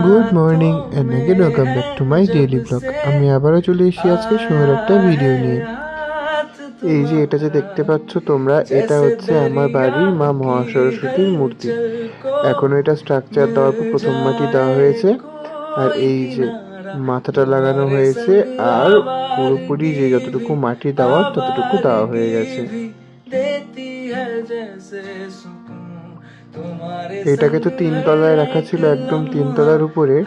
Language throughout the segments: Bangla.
Good morning and again welcome back to my daily blog আমি আবারও চলে এসেছি আজকে সুন্দর একটা ভিডিও নিয়ে। এই যে এটা যে দেখতে পাচ্ছ তোমরা, এটা হচ্ছে আমার বাড়ির মা মহাসরস্বতীর মূর্তি। এখনও এটা স্ট্রাকচার দেওয়ার পর প্রথম মাটি দেওয়া হয়েছে, আর এই যে মাথাটা লাগানো হয়েছে, আর পুরোপুরি যে যতটুকু মাটি দেওয়ার ততটুকু দেওয়া হয়ে গেছে। এটাকে তো তিন তলায় রাখা ছিল, একদম তিন তলার উপরে।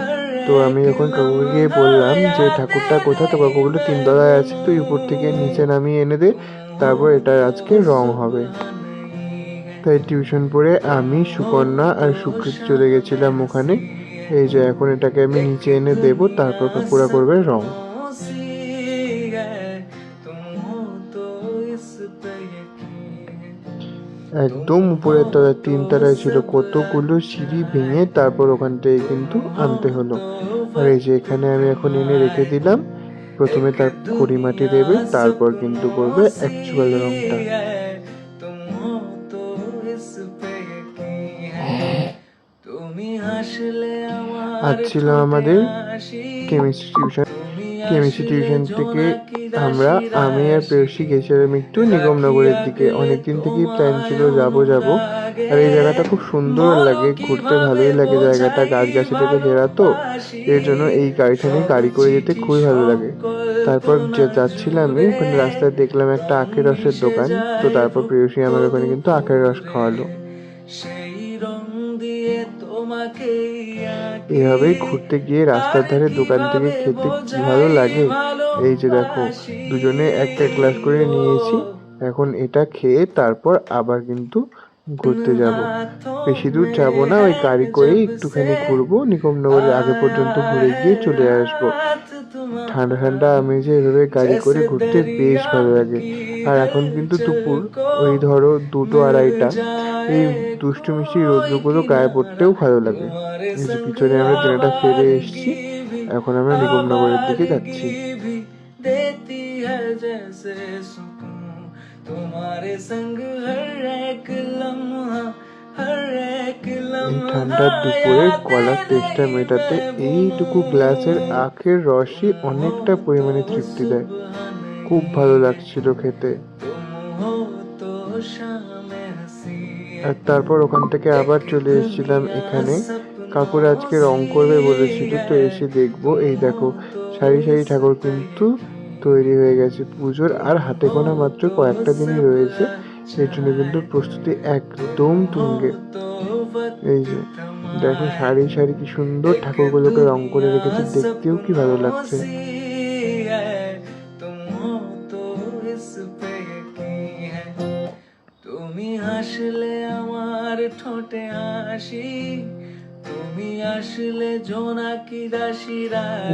তো আমি যখন কাকুকে গিয়ে বললাম যে, ঠাকুরটা কোথায়? তো কাকু বলল তিন তলায় আছে, তুই উপর থেকে নিচে নামিয়ে এনে দে, তারপর এটা আজকে রং হবে। তাই টিউশন পড়ে আমি, সুকন্যা আর সুকৃত চলে গেছিলাম ওখানে। এই যে, এখন এটাকে আমি নিচে এনে দেবো, তারপর কাকুরা করবে রং। একদম উপরের তলায় তিন তলায় ছিল কতগুলো সিঁড়ি ভেঙে তারপর ওখান থেকে কিন্তু আনতে হলো। আর এই যে এখানে আমি এখন এনে রেখে দিলাম প্রথমে তার খড়ি মাটি দেবে তারপর কিন্তু করবে অ্যাকচুয়াল রংটা। আজ ছিল আমাদের কেমিস্ট্রি টিউশন কেমিস্ট্রি টিউশন থেকে আমরা আমি আর প্রেয়সী গেছিলাম একটু নিগমনগরের দিকে অনেকদিন থেকেই প্ল্যান ছিল যাব যাব। আর এই জায়গাটা খুব সুন্দর লাগে ঘুরতে ভালোই লাগে জায়গাটা গাছ গাছে থেকে ঘেরা তো এর জন্য এই গাড়িটা নিয়ে গাড়ি করে যেতে খুবই ভালো লাগে। তারপর যে যাচ্ছিলাম আমি ওখানে রাস্তায় দেখলাম একটা আখের রসের দোকান। তো তারপর প্রেয়সী আমার ওখানে কিন্তু আখের রস খাওয়ালো। এভাবেই ঘুরতে গিয়ে রাস্তার ধারে দোকান থেকে খেতে কি ভালো লাগে? এই যে দেখো দুজনে একটা গ্লাস করে নিয়েছি। এখন এটা খেয়ে তারপর আবার কিন্তু ঘুরতে যাব। বেশি দূর যাব না ওই গাড়ি করেই একটুখানি ঘুরবো। নিকমনগরের আগে পর্যন্ত ঘুরে গিয়ে চলে আসব। ঠান্ডা ঠান্ডা আমি যে এভাবে গাড়ি করে ঘুরতে বেশ ভালো লাগে। আর এখন কিন্তু দুপুর। ওই ধরো দুটো আড়াইটা। এই দুষ্টু মিষ্টি রোদ্রগুলো গায়ে পড়তেও ভালো লাগে এই যে পিছনে আমরা ট্রেনটা ফিরে এসেছি এখন আমরা নিগমনগরের দিকে যাচ্ছি तुम्हारे संग हर एक लम्हा हर एक এই लम्हा ঠান্ডার দুপুরে গলার তেষ্টা মেটাতে এইটুকু গ্লাসের আখের রসই অনেকটা পরিমাণে তৃপ্তি দেয় খুব ভালো লাগছিল খেতে আর তারপর ওখান থেকে আবার চলে এসেছিলাম এখানে। কাকুর আজকে রং করবে বলেছিল তো এসে দেখব। এই দেখো, সারি সারি ঠাকুর কিন্তু তৈরি হয়ে গেছে পুজোর। আর হাতে গোনা মাত্র কয়েকটা দিনই রয়েছে। সেই জন্য কিন্তু প্রস্তুতি একদম তুঙ্গে। এই যে, দেখো সারি সারি কি সুন্দর ঠাকুরগুলোকে রং করে রেখেছে। দেখতেও কি ভালো লাগছে। তুমি হাসলে ঠোঁটে হাসি। তুমি আসলে জোনাকি রাশি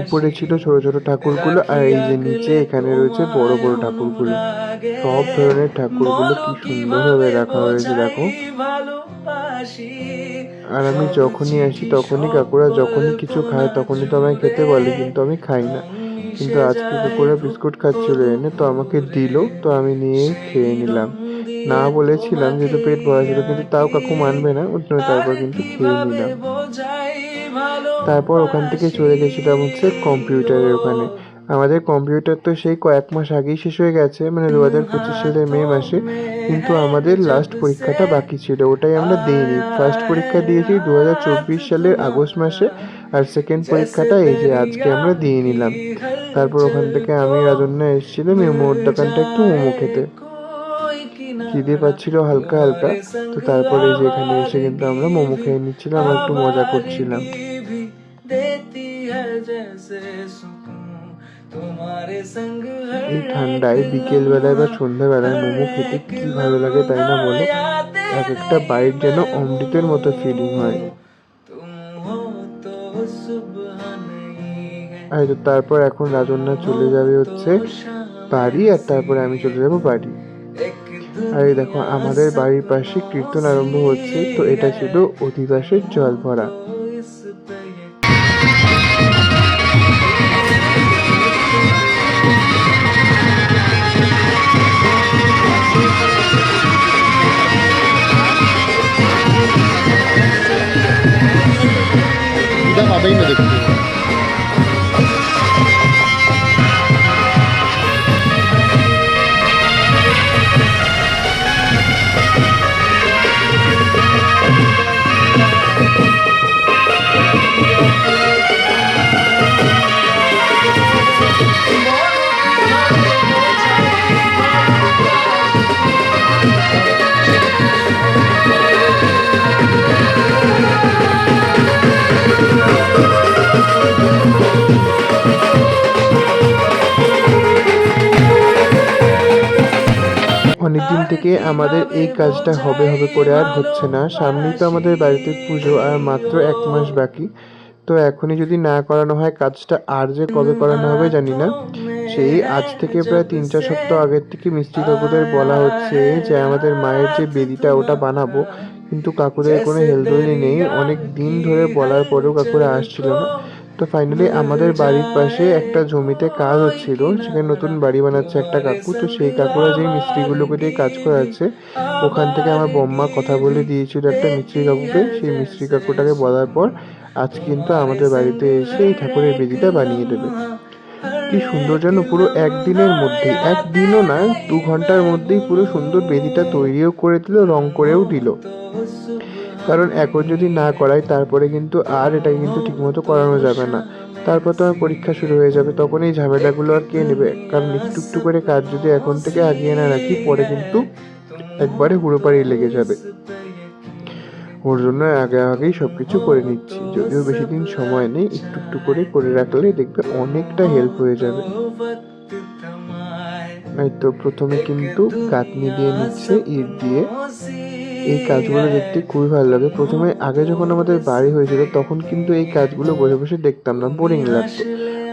উপরে ছিল ছোট ছোট ঠাকুরগুলো আর এই যে নিচে এখানে রয়েছে বড় বড় ঠাকুরগুলো। সব ধরনের ঠাকুরগুলো কি সুন্দরভাবে রাখা হয়েছে দেখো। আর আমি যখনই আসি তখনই কাকুরা যখনই কিছু খায় তখনই তো আমায় খেতে বলে কিন্তু আমি খাই না। কিন্তু আজকে কাকুরা বিস্কুট খাচ্ছিল এনে তো আমাকে দিল তো আমি নিয়ে খেয়ে নিলাম। না বলেছিলাম যেহেতু পেট ভরা ছিল কিন্তু তাও কাকু মানবে না ওর জন্য তারপর কিন্তু খেয়ে নিলাম। তারপর ওখান থেকে চলে গেছিলাম হচ্ছে কম্পিউটারের ওখানে। আমাদের কম্পিউটার তো সেই কয়েক মাস আগেই শেষ হয়ে গেছে মানে দু হাজার পঁচিশ সালের মে মাসে কিন্তু আমাদের লাস্ট পরীক্ষাটা বাকি ছিল ওটাই আমরা দিইনি। ফার্স্ট পরীক্ষা দিয়েছি দু হাজার চব্বিশ সালের আগস্ট মাসে আর সেকেন্ড পরীক্ষাটা এই যে আজকে আমরা দিয়ে নিলাম। তারপর ওখান থেকে আমি রাজন্যা এসেছিলাম এই মোর দোকানটা একটু মোমো খেতে। খিদে পাচ্ছিল হালকা হালকা। তো তারপরে যে এখানে এসে কিন্তু আমরা মোমো খেয়ে নিচ্ছিলাম আর একটু মজা করছিলাম। এই ঠান্ডায় বিকেল বেলায় বা সন্ধ্যাবেলায় মোমো খেতে কি ভালো লাগে তাই না বলে? এক একটা বাইট যেন অমৃতের মতো ফিলিং হয়। আর তারপর এখন রাজন্যা চলে যাবে হচ্ছে বাড়ি আর তারপরে আমি চলে যাব বাড়ি। আর এই দেখো, আমাদের বাড়ির পাশে কীর্তন আরম্ভ হচ্ছে, তো এটা ছিল অধিবাসের জল ভরা Thank you. পাবেই না দেখতে অনেকদিন থেকে আমাদের এই কাজটা হবে হবে করে আর হচ্ছে না। সামনেই তো আমাদের বাড়িতে পুজো আর মাত্র এক মাস বাকি। তো এখনই যদি না করানো হয় কাজটা আর যে কবে করানো হবে জানি না। সেই আজ থেকে প্রায় তিন চার সপ্তাহ আগের থেকে মিষ্টি কাকুদের বলা হচ্ছে যে আমাদের মায়ের যে বেদিটা ওটা বানাবো। কিন্তু কাকুদের কোনো হেলদোলি নেই। অনেক দিন ধরে বলার পরেও কাকুরা আসছিল না। তো ফাইনালি আমাদের বাড়ির পাশে একটা জমিতে কাজ হচ্ছিল, সেখানে নতুন বাড়ি বানাচ্ছে একটা কাকু, তো সেই কাকুরা যেই মিস্ত্রিগুলোকে দিয়ে কাজ করাচ্ছে, ওখান থেকে আমার বম্মা কথা বলে দিয়েছিল একটা মিস্ত্রি কাকুকে সেই মিস্ত্রি কাকুটাকে বলার পর আজ কিন্তু আমাদের বাড়িতে এসে এই ঠাকুরের বেদিটা বানিয়ে দেবে। কি সুন্দর যেন পুরো একদিনের মধ্যেই একদিনও না, দু ঘণ্টার মধ্যেই পুরো সুন্দর বেদিটা তৈরিও করে দিল, রং করেও দিল। কারণ এখন যদি না করাই তারপরে কিন্তু আর এটা কিন্তু ঠিকমতো করানো যাবে না। তারপর তো আমার পরীক্ষা শুরু হয়ে যাবে, তখন এই ঝামেলাগুলো আর কে নেবে? কারণ একটু একটু করে কাজ যদি এখন থেকে আগিয়ে না রাখি, পরে কিন্তু একবারে হুড়োপাড়ি লেগে যাবে। ওর জন্য আগে আগেই সব কিছু করে নিচ্ছি, যদিও বেশি দিন সময় নেই একটু একটু করে করে রাখলে দেখবে অনেকটা হেল্প হয়ে যাবে। তো প্রথমে কিন্তু কাটনি দিয়ে নিচ্ছে, ইট দিয়ে। এই কাজগুলো দেখতে খুবই ভালো লাগে। প্রথমে আগে যখন আমাদের বাড়ি হয়েছিল তখন কিন্তু এই কাজগুলো বসে বসে দেখতাম না বোরিং লাগতো।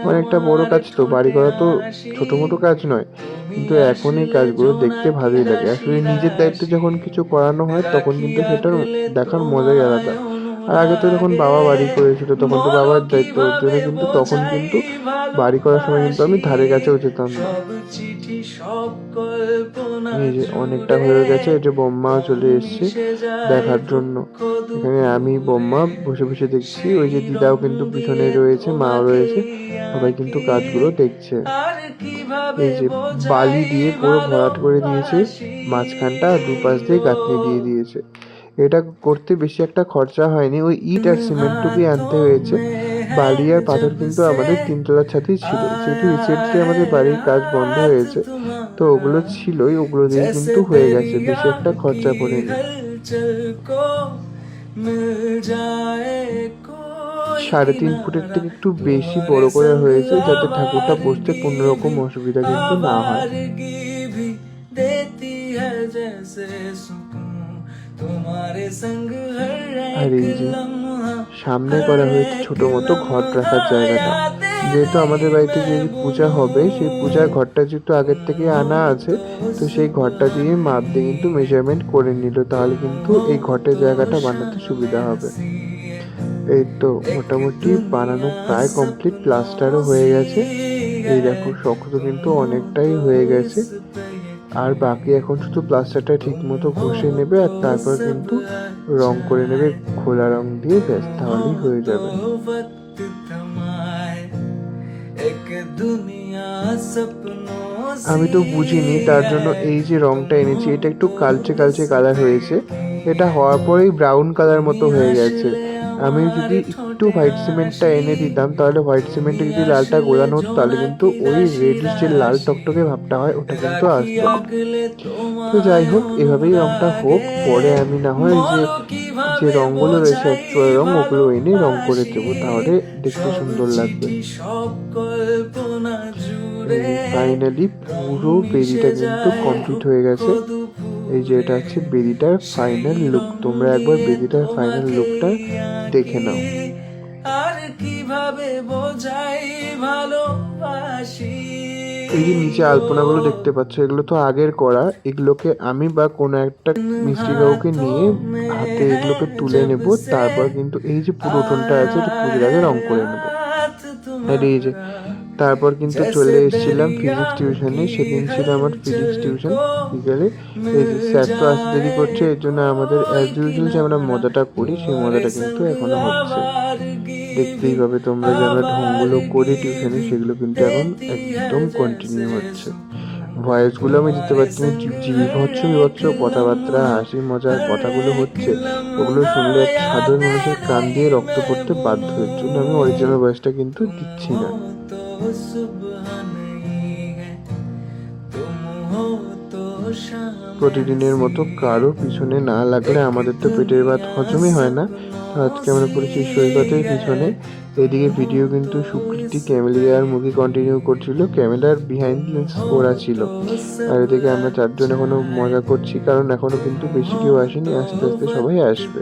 অনেকটা বড় কাজ তো বাড়ি করা তো ছোট মোটো কাজ নয় কিন্তু এখন এই কাজগুলো দেখতে ভালোই লাগে। আসলে নিজের দায়িত্বে যখন কিছু করানো হয় তখন কিন্তু সেটার দেখার মজাই আলাদা। আর আগে তো যখন বাবা বাড়ি করেছিল তখন তো বাবার দায়িত্ব জন্য কিন্তু তখন কিন্তু বাড়ি করার সময় কিন্তু আমি ধারে কাছেও যেতাম না। এই যে অনেকটা হয়ে গেছে যে বম্মা চলে এসছে দেখার জন্য। এখানে আমি বম্মা বসে বসে দেখছি ওই যে দিদাও কিন্তু পিছনে রয়েছে মাও রয়েছে সবাই কিন্তু কাজগুলো দেখছে। এই যে বালি দিয়ে পুরো ভরাট করে দিয়েছে মাঝখানটা দুপাশ দিয়ে গাঁথনি দিয়ে দিয়েছে। এটা করতে বেশি একটা খরচা হয়নি ওই ইট আর সিমেন্টটুকুই আনতে হয়েছে। বালি আর পাথর কিন্তু আমাদের তিনতলার ছাদেই ছিল যেহেতু রিসেন্টলি আমাদের বাড়ির কাজ বন্ধ হয়েছে। তো ওগুলো ছিলই ওগুলো দিয়ে কিন্তু হয়ে গেছে। বেশি একটা খরচা পড়েনি সাড়ে তিন ফুটের থেকে একটু বেশি বড় করে হয়েছে যাতে ঠাকুরটা বসতে কোনো রকম অসুবিধা কিন্তু না হয়। আর এই যে সামনে করা হয়েছে ছোট মতো ঘর রাখার জায়গাটা যেহেতু আমাদের বাড়িতে যে পূজা হবে, সেই পূজার ঘরটা যেহেতু আগের থেকে আনা আছে, তো সেই ঘরটা দিয়ে মাপ দিয়ে কিন্তু মেজারমেন্ট করে নিল, তাহলে কিন্তু এই ঘটের জায়গাটা বানাতে সুবিধা হবে। এই তো মোটামুটি বানানো প্রায় কমপ্লিট প্লাস্টারও হয়ে গেছে। এই দেখো শক্ত কিন্তু অনেকটাই হয়ে গেছে। আর বাকি এখন শুধু প্লাস্টারটা ঠিক মতো ঘষে নেবে, আর তারপর কিন্তু রং করে নেবে, খোলা রং দিয়ে ব্যাস, তাহলেই হয়ে যাবে। আমি তো বুঝিনি, তার জন্য এই যে রংটা এনেছি, এটা একটু কালচে কালচে কালার হয়েছে। এটা হওয়ার পরেই ব্রাউন কালার মতো হয়ে গেছে। আমি যদি একটু হোয়াইট সিমেন্টটা এনে দিতাম তাহলে হোয়াইট সিমেন্টে যদি লালটা গোলানো হতো তাহলে কিন্তু ওই রেডিশ যে লাল টকটকে ভাবটা হয় ওটা কিন্তু আসতো। তো যাই হোক এভাবেই রংটা হোক পরে আমি না হয় যে যে রঙগুলো রয়েছে অ্যাকচুয়াল রং ওগুলো এনে রং করে দেবো তাহলে দেখতে সুন্দর লাগবে। ফাইনালি পুরো বেরিটা কিন্তু কমপ্লিট হয়ে গেছে। এই যে এটা হচ্ছে বেদিটার ফাইনাল লুক তোমরা একবার বেদিটার ফাইনাল লুকটা দেখে নাও। আর কীভাবে বোঝাই ভালোবাসি? এই যে নিচে আলপনাগুলো দেখতে পাচ্ছ এগুলো তো আগের করা। এগুলোকে আমি বা কোনো একটা মিষ্টি কাউকে নিয়ে হাতে এগুলোকে তুলে নেব তারপর কিন্তু এই যে পুরো উঠোনটা আছে এটা পুজোর আগে রং করে নেব। আর এই যে তারপর কিন্তু চলে এসেছিলাম ফিজিক্স টিউশনে সেদিন ছিল আমার ফিজিক্স টিউশন বিকেলে এই যে স্যার তো আসতে দেরি করছে এর জন্য আমাদের অ্যাজ ইউজুয়াল যে আমরা মজাটা করি সেই মজাটা কিন্তু এখনও হচ্ছে। দেখতেই পাবে তোমরা যে আমরা ঢংগুলো করি টিউশনে সেগুলো কিন্তু এখন একদম কন্টিনিউ হচ্ছে। ভয়েসগুলো আমি দিতে পারছি না বিভৎস বিভৎস কথাবার্তা হাসি মজার কথাগুলো হচ্ছে। ওগুলো শুনলে একটা সাধারণ মানুষের কান দিয়ে রক্ত পড়তে বাধ্য এর জন্য আমি অরিজিনাল ভয়েসটা কিন্তু দিচ্ছি না। तो सुबह नहीं है तुम हो तो शाम প্রতিদিনের মতো কারো পিছনে না লাগলে আমাদের তো পেটের ভাত হজমই হয় না তো আজকে আমরা পড়েছি সৈকতের পিছনে এদিকে ভিডিও কিন্তু সুকৃতি ক্যামেলিয়ার মুভি কন্টিনিউ করছিল ক্যামেরার বিহাইন্ড লেন্স ওরা ছিল আর এদিকে আমরা চারজন এখনো মজা করছি কারণ এখনো কিন্তু বেশি কেউ আসেনি আস্তে আস্তে সবাই আসবে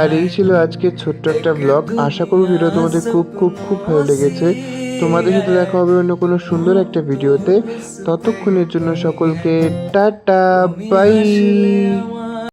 আর এই ছিল আজকে ছোট্ট একটা ব্লগ আশা করব ভিডিও তোমাদের খুব খুব খুব ভালো লেগেছে তোমাদের সাথে দেখা হবে অন্য কোনো সুন্দর একটা ভিডিওতে। ততক্ষণের জন্য সকলকে টাটা বাই